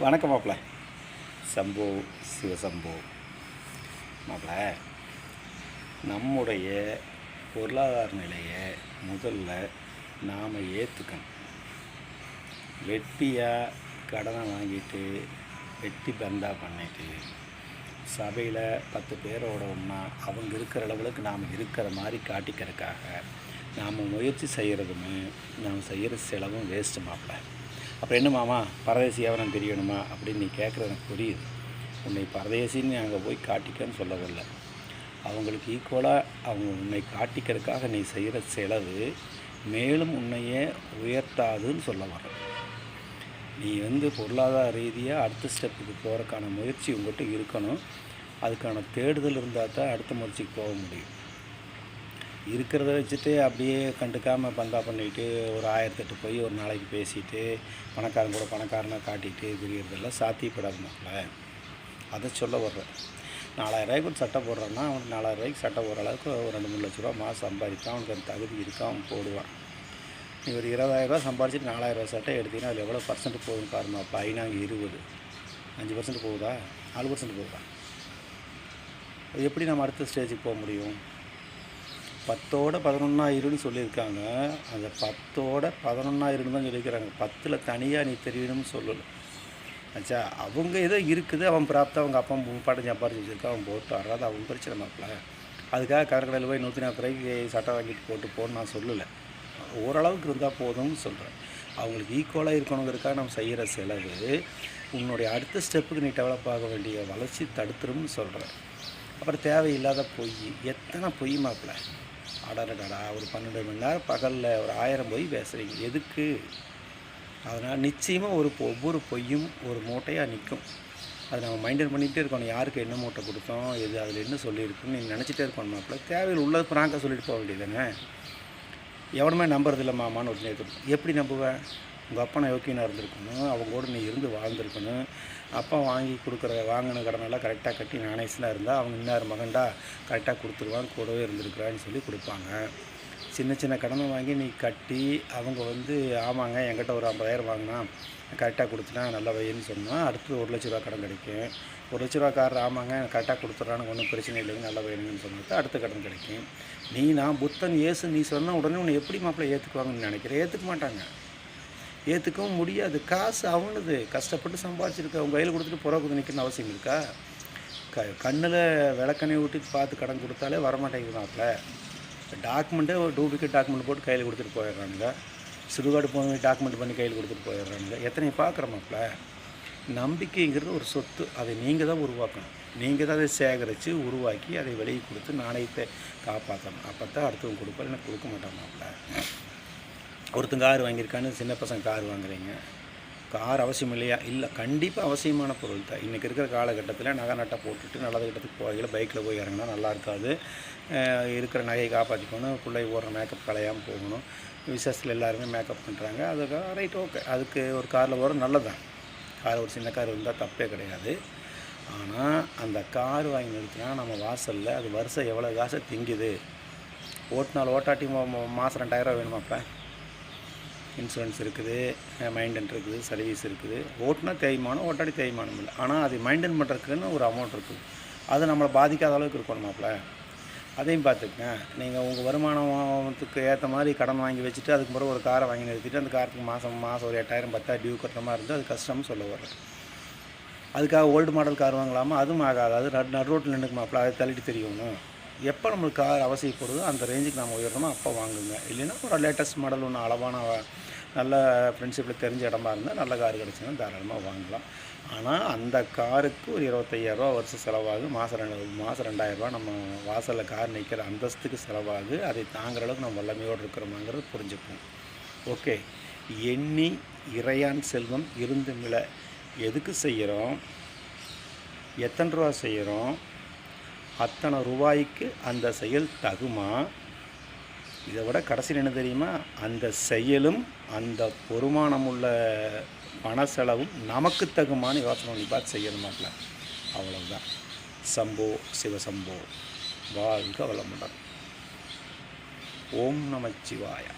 வணக்கம் மாப்பிள்ள சம்போ சிவசம்போ. மாப்பிள்ள நம்முடைய பொருளாதார நிலையை முதல்ல நாம் ஏற்றுக்கணும் வெட்டியாக கடனை வாங்கிட்டு வெட்டி பந்தா பண்ணிட்டு சபையில் பத்து பேரோட ஒன்றா அவங்க இருக்கிற அளவுக்கு நாம் இருக்கிற மாதிரி காட்டிக்கிறதுக்காக நாம் முயற்சி செய்கிறதுமே நாம் செய்கிற செலவும் வேஸ்ட்டு மாப்பிள்ள அப்புறம் என்ன மாமா பரதேசி எவனம் தெரியணுமா? அப்படின்னு நீ கேட்குறது எனக்கு புரியுது. உன்னை பரதேசின்னு அங்கே போய் காட்டிக்கன்னு சொல்ல வரல அவங்களுக்கு ஈக்குவலாக அவங்க உன்னை காட்டிக்கிறதுக்காக நீ செய்கிற செலவு மேலும் உன்னையே உயர்த்தாதுன்னு சொல்ல வரேன் நீ வந்து பொருளாதார ரீதியாக அடுத்த ஸ்டெப்புக்கு போகிறக்கான முயற்சி உங்கள்கிட்ட இருக்கணும். அதுக்கான தேடுதல் இருந்தால் தான் அடுத்த முயற்சிக்கு போக முடியும். இருக்கிறத வச்சுட்டு அப்படியே கண்டுக்காமல் பந்தா பண்ணிட்டு ஒரு ஆயிரத்தெட்டு போய் ஒரு நாளைக்கு பேசிட்டு பணக்காரன் கூட பணக்காரனாக காட்டிட்டு திரியறதெல்லாம் சாத்தியப்படாது மக்களே. அதை சொல்ல வர்றேன். நாலாயிரரூபாய்க்கு ஒரு சட்டை போடுறான்னா அவனுக்கு நாலாயிரரூபாய்க்கு சட்டை போடுற அளவுக்கு ஒரு ரெண்டு மூணு லட்ச ரூபா மாதம் சம்பாதிப்பான். அவனுக்கு அந்த தகுதி இருக்கா அவன் போடுவான். நீ ஒரு இருபதாயிரரூபா சம்பாதிச்சிட்டு நாலாயிரரூபா சட்டை எடுத்தீங்கன்னா அதில் எவ்வளோ பர்சன்ட் போகும் பாருமா அப்போ ஐநாங்க இருபது. அஞ்சு பர்சன்ட் போகுதா? நாலு பர்சன்ட் போகுதா? அது எப்படி நம்ம அடுத்த ஸ்டேஜுக்கு போக முடியும்? பத்தோட பதினொன்றாயிரம்னு சொல்லியிருக்காங்க. அந்த பத்தோட பதினொன்றாயிரம் தான் சொல்லியிருக்கிறாங்க. பத்தில் தனியாக நீ தெரியணும்னு சொல்லலை. ஆச்சா அவங்க ஏதோ இருக்குது அவன் பிராப்தம் அவங்க அப்பா பாட்டம் சம்பாரிச்சு வச்சிருக்கா அவன் போட்டு வர்றாது அவங்க பிரச்சனை மாப்பிள்ள அதுக்காக கடற்கடையில் போய் நூற்றி நாற்பது ரூபாய்க்கு சட்டை வாங்கிட்டு போட்டு போன்னு நான் சொல்லலை. ஓரளவுக்கு இருந்தால் போதும்னு சொல்கிறேன் அவங்களுக்கு ஈக்குவலாக இருக்கணுங்கிறதுக்காக நம்ம செய்கிற செலவு உன்னுடைய அடுத்த ஸ்டெப்புக்கு நீ டெவலப் ஆக வேண்டிய வளர்ச்சி தடுத்துரும்னு சொல்கிறேன் அப்புறம் தேவையில்லாத பொய் எத்தனை பொய் மாப்பிள்ள அடடடா ஒரு பன்னெண்டு மணி நேரம் பகலில் ஒரு ஆயிரம் பொய் பேசுகிறீங்க எதுக்கு? அதனால் நிச்சயமாக ஒரு ஒவ்வொரு பொய்யும் ஒரு மூட்டையாக நிற்கும் அது நம்ம மைண்டர் பண்ணிகிட்டே இருக்கணும். யாருக்கு என்ன மூட்டை கொடுத்தோம்? எது அதில் என்ன சொல்லியிருக்குன்னு நீ நினச்சிட்டே இருக்கணும் மாப்பிள்ள. தேவையில் உள்ளது ஃப்ராங்காக சொல்லிட்டு போக வேண்டியதுதானே எவனுமே நம்புறது இல்லை மாமான்னு ஒரு நேற்று எப்படி நம்புவேன் உங்கள் அப்பா நான் யோக்கியனாக இருந்திருக்கணும். அவங்க கூட நீ இருந்து வாழ்ந்திருக்கணும். அப்பா வாங்கி கொடுக்குற வாங்கின கடனெல்லாம் கரெக்டாக கட்டி நாணயஸ்லாம் இருந்தால் அவங்க இன்னார் மகன்டா கரெக்டாக கொடுத்துருவான் கூடவே இருந்திருக்கிறான்னு சொல்லி கொடுப்பாங்க. சின்ன சின்ன கடனை வாங்கி நீ கட்டி அவங்க வந்து ஆமாங்க என்கிட்ட ஒரு ஐம்பதாயிரம் வாங்கினா கரெக்டாக கொடுத்துட்டா நல்ல வைன்னு சொன்னால் அடுத்து ஒரு லட்ச ரூபா கடன் கிடைக்கும். ஒரு லட்ச ரூபா காரர் ஆமாங்க கரெக்டாக கொடுத்துட்றான்னு ஒன்றும் பிரச்சனை இல்லைங்க நல்ல வைனுங்கன்னு சொன்னது அடுத்த கடன் கிடைக்கும். நீ நான் புத்தன் இயேசு நீ சொன்னால் உடனே உன்னை எப்படி மாப்பிள்ளை ஏற்றுக்குவாங்கன்னு நினைக்கிறேன்? ஏற்றுக்க மாட்டாங்க. ஏற்றுக்கவும் முடியாது. காசு அவனுது. கஷ்டப்பட்டு சம்பாதிச்சிருக்க அவங்க கையில் கொடுத்துட்டு புறக்குது நிற்கணும்னு அவசியம் இருக்கா? க கண்ணில் விளக்கண்ணை ஊட்டி பார்த்து கடன் கொடுத்தாலே வரமாட்டேங்குது டாக்குமெண்ட்டே ஒரு டூப்ளிகேட் டாக்குமெண்ட் போட்டு கையில் கொடுத்துட்டு போயிடுறானுங்க. சுடுகாடு போய் டாக்குமெண்ட் பண்ணி கையில் கொடுத்துட்டு போயிடுறானுங்க. எத்தனை பார்க்குறோமாப்ல நம்பிக்கைங்கிறது ஒரு சொத்து. அதை நீங்கள் தான் உருவாக்கணும். நீங்கள் தான் அதை சேகரித்து உருவாக்கி அதை வெளியே கொடுத்து நாணயத்தை காப்பாற்றணும் அப்போ தான் அடுத்தவங்க கொடுப்பாரு. எனக்கு கொடுக்க மாட்டான் ஒருத்தன் கார் வாங்கியிருக்கான்னு சின்ன பசங்க கார் வாங்குறீங்க. கார் அவசியம் இல்லையா? இல்லை கண்டிப்பாக அவசியமான பொருள் தான். இன்றைக்கி இருக்கிற காலகட்டத்தில் நகை நட்டை போட்டுட்டு நல்லது கட்டத்துக்கு போகையில் பைக்கில் போய் இறங்கினா நல்லா இருக்காது. இருக்கிற நகையை காப்பாற்றிக்கணும் பிள்ளை ஓடுற மேக்கப் கலையாமல் போகணும். விசேஷத்தில் எல்லாருமே மேக்கப் பண்ணுறாங்க அதுக்காக ரைட் ஓகே அதுக்கு ஒரு காரில் வரும் நல்லதான் கார் ஒரு சின்ன கார் இருந்தால் தப்பே கிடையாது. ஆனால் அந்த கார் வாங்கி நிறுத்தினா நம்ம வாசலில் அது வருஷம் எவ்வளோ காசை திங்குது? ஓட்டுனாலும் ஓட்டாட்டி மாதம் ரெண்டாயிரம் வேணுமாப்பா? இன்சூரன்ஸ் இருக்குது மைண்டன் இருக்குது சர்வீஸ் இருக்குது. ஓட்டுனா தேய்மானம் ஓட்டாடி தேய்மானம் இல்லை. ஆனால் அது மெயின்டைன் பண்ணுறதுக்குன்னு ஒரு அமௌண்ட் இருக்குது. அது நம்மளை பாதிக்காத அளவுக்கு இருக்கணும் மாப்பிள்ள அதையும் பார்த்துக்கங்க. நீங்கள் உங்கள் வருமானத்துக்கு ஏற்ற மாதிரி கடன் வாங்கி வச்சுட்டு அதுக்கு பிறகு ஒரு காரை வாங்கி நிறுத்திட்டு அந்த காருக்கு மாதம் மாதம் ஒரு எட்டாயிரம் பத்தாயிரம் டியூ கட்டுற மாதிரி இருந்தால் அது கஷ்டம்னு சொல்ல வர்றேன். அதுக்காக ஓல்டு மாடல் கார் வாங்கலாமா? அதுவும் ஆகாது. அது நட் நட் ரோட்டில் நின்றுக்கு மாப்பிள்ள அதை தள்ளிட்டு தெரியணும் எப்போ நம்மளுக்கு கார் அவசியப்படுதோ அந்த ரேஞ்சுக்கு நம்ம உயரணுமோ அப்போ வாங்குங்க. இல்லைன்னா ஒரு லேட்டஸ்ட் மாடல் ஒன்று அளவான நல்ல ஃப்ரெண்ட்ஷிப்பில் தெரிஞ்ச இடமா இருந்தால் நல்ல கார் கிடச்சிங்கன்னா தாராளமாக வாங்கலாம். ஆனால் அந்த காருக்கு ஒரு இருபத்தையாயிரரூவா வருஷம் செலவாகும் மாதம் ரெண்டு மாதம் ரெண்டாயிரரூவா நம்ம வாசலில் கார் நிற்கிற அந்தஸ்துக்கு செலவாகு. அதை தாங்குற அளவுக்கு நம்ம வல்லமையோடு இருக்கிறோமாங்கிறது புரிஞ்சுப்போம். ஓகே. எண்ணி இறையான் செல்வம் இருந்துமில எதுக்கு செய்கிறோம் எத்தனை ரூபா செய்கிறோம் அத்தனை ரூபாய்க்கு அந்த செயல் தகுமா? இதை விட கடைசியில் என்ன தெரியுமா? அந்த செயலும் அந்த பொறுமானமுள்ள பண செலவும் நமக்கு தகுமான யோசனை பண்ணி பார்த்து செய்யணும் மாட்டில் அவ்வளவுதான். சம்போ சிவசம்போ. வாழ்க வளமுடன். ஓம் நமச்சிவாயா